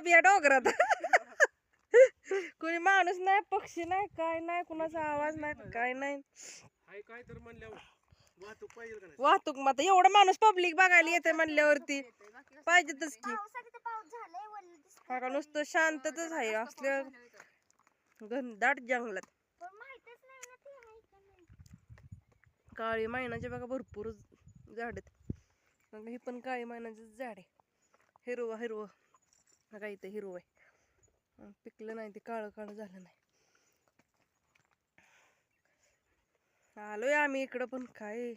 बिया डोंगरात. कोणी माणूस नाही पक्षी नाही काय नाही कुणाचा आवाज नाही काय नाही. हाय काय तर म्हणल्यावर वाहतूक पाहिजे का नाही? वाहतूक मग एवढं माणूस पब्लिक बघायला येते म्हणल्यावरती. पाहिजेतच की. हा नुसतं शांततच आहे असल्या घनदाट जंगलात. पण माहितच नाही ना ते आहे का नाही. काळी मैनाचे बघा भरपूर झाड आहेत. हे पण काळी मैनाचे झाड आहे. हिरवं हिरवं. बघा इथं हिरवं आहे. पिकलं नाही ते काळं काळं झालं नाही. आलोय आम्ही इकडं पण काय?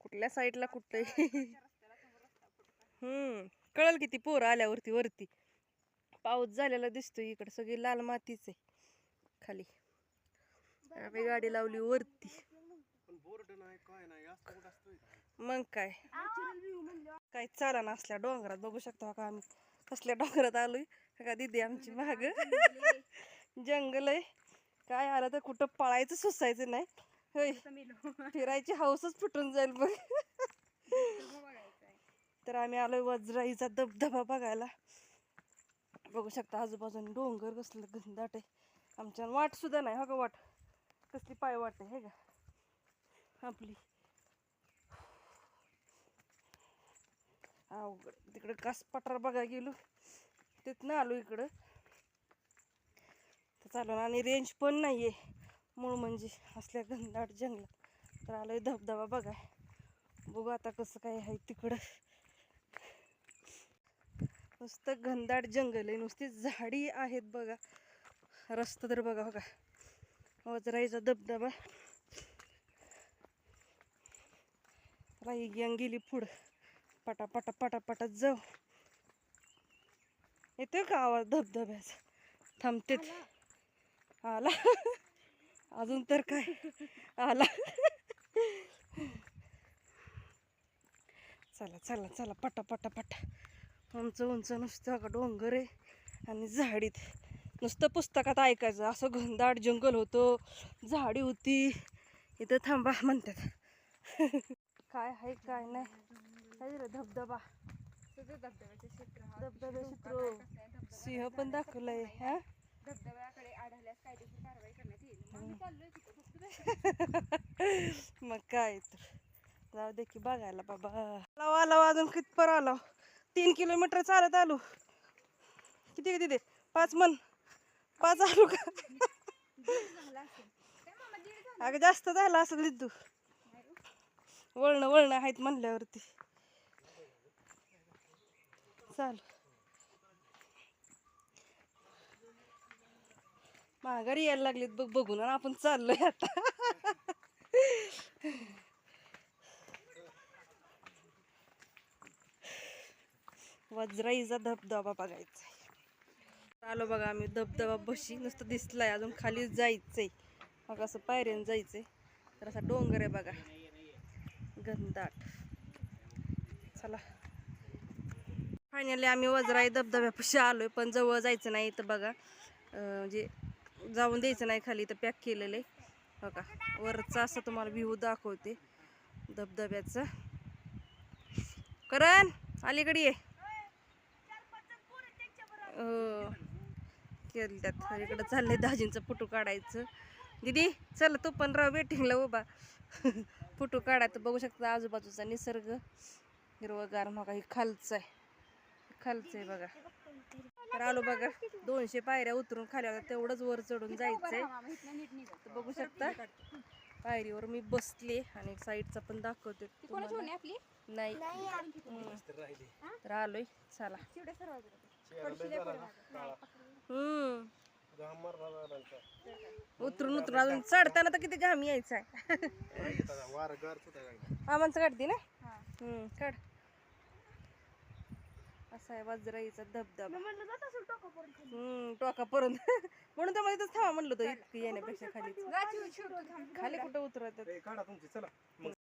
कुठल्या साईडला कुठं हम्म कळल किती पोरं आल्यावरती वरती. पाऊस झालेला दिसतोय इकडं सगळी लाल मातीच आहे खाली. आम्ही गाडी लावली वरती. मग काय? काय चाला नसल्या डोंगरात बघू शकतो का आम्ही? कसल्या डोंगरात आलोय? का दिदी आमची माग. जंगल आहे. काय आलं तर कुठं पळायचं सुसायचं नाही. होय. फिरायची हौसच फुटून जाईल बघ. तर आम्ही आलोय वज्राईचा धबधबा बघायला. बघू शकता आजूबाजूने डोंगर कसलं घनदाट आहे. आमच्या वाट सुद्धा नाही हो का वाट. कसली पाय वाट आहे हे का आपली. अवघड. तिकडं कास पठार बघायला गेलो. तिथनं आलो इकडं. तर चालू ना आणि रेंज पण नाही आहे मूळ म्हणजे असल्या घनदाट जंगलात. तर आलोय धबधबा बघाय. बघू आता कसं काय आहे तिकडं. नुसतं घनदाट जंगल आहे. नुसती झाडी आहेत बघा. रस्ता तर बघा बघा. वजराईचा धबधबा. राई गेली पुढं. पटा पटा पटा पटा जाऊ. येतोय का आवाज? धबधब्याचा. थांबतेत आला. अजून तर काय? आला. चला चला चला. पटा पटा. पटा उंच उंच नुसतं का डोंगर आहे आणि झाडीत नुसतं पुस्तकात ऐकायचं. असं घनदाट जंगल होतं. झाडी होती. इथं थांबा म्हणतात. काय आहे काय नाही. काय धबधबा. क्षेत्र धबधबे धबधबा सिंह पण दाखवलंय हा? धबधब्याकडे आढळल्यास कायदेशीर कारवाई करण्यात येईल. मग काय तर. जाऊ दे की बघायला बाबा. आला आला अजून कितपर आलो तीन किलोमीटर चालत आलो. किती किती ते पाच मन पाच आलो का? अगं जास्त झाला असं लिद्धू वळणं वळणं आहेत म्हणल्यावरती. चाल. माघारी यायला लागलीत बघ बघून आणि आपण चाललोय आता. वज्राईचा धबधबा बघायचा आलो बघा आम्ही धबधबा बशी नुसतं दिसलाय अजून खाली जायचंय. मग असं पायऱ्यानं जायचंय. तर असा डोंगर आहे बघा. घनदाट चला. फायनली आम्ही वजराई धबधब्यापाशी आलो आहे पण जवळ जायचं नाही तर बघा. म्हणजे जाऊन द्यायचं नाही खाली तर पॅक केलेलं. आहे बघा वरचा असं तुम्हाला व्ह्यू दाखवते धबधब्याचा. करण अलीकडे ये. हो त्यात इकडं चाललंय दाजींचं फोटो काढायचं. दीदी चल तू पण राव वेटिंगला उभा. फोटो काढायचं बघू शकता आजूबाजूचा निसर्ग. हिरवगार मग हे खालचं आहे. खालचं आहे बघा. तर आलो बघा दोनशे पायऱ्या उतरून खाली आल्या तेवढंच वर चढून जायचंय. तर बघू शकता पायरीवर मी बसले आणि साईडचा पण दाखवते ती कोणाची तुम्हाला. होणी आपली? नाही. तर राहिली तर आलोय चला. हम्म. उतरून उतरून. अजून चढताना तर किती घाम यायचा आहे आमांचं काढते ना? हा. हम्म काढ. असा आहे वज्राईचा धबधबा. म्हणलं जात असेल टोकापर्यंत खाली. हम्म टोकापर्यंत. म्हणून तर मला इथंच थांबा म्हणलं होतं इतकं येण्यापेक्षा खाली खाली कुठं काढा तुमची चला.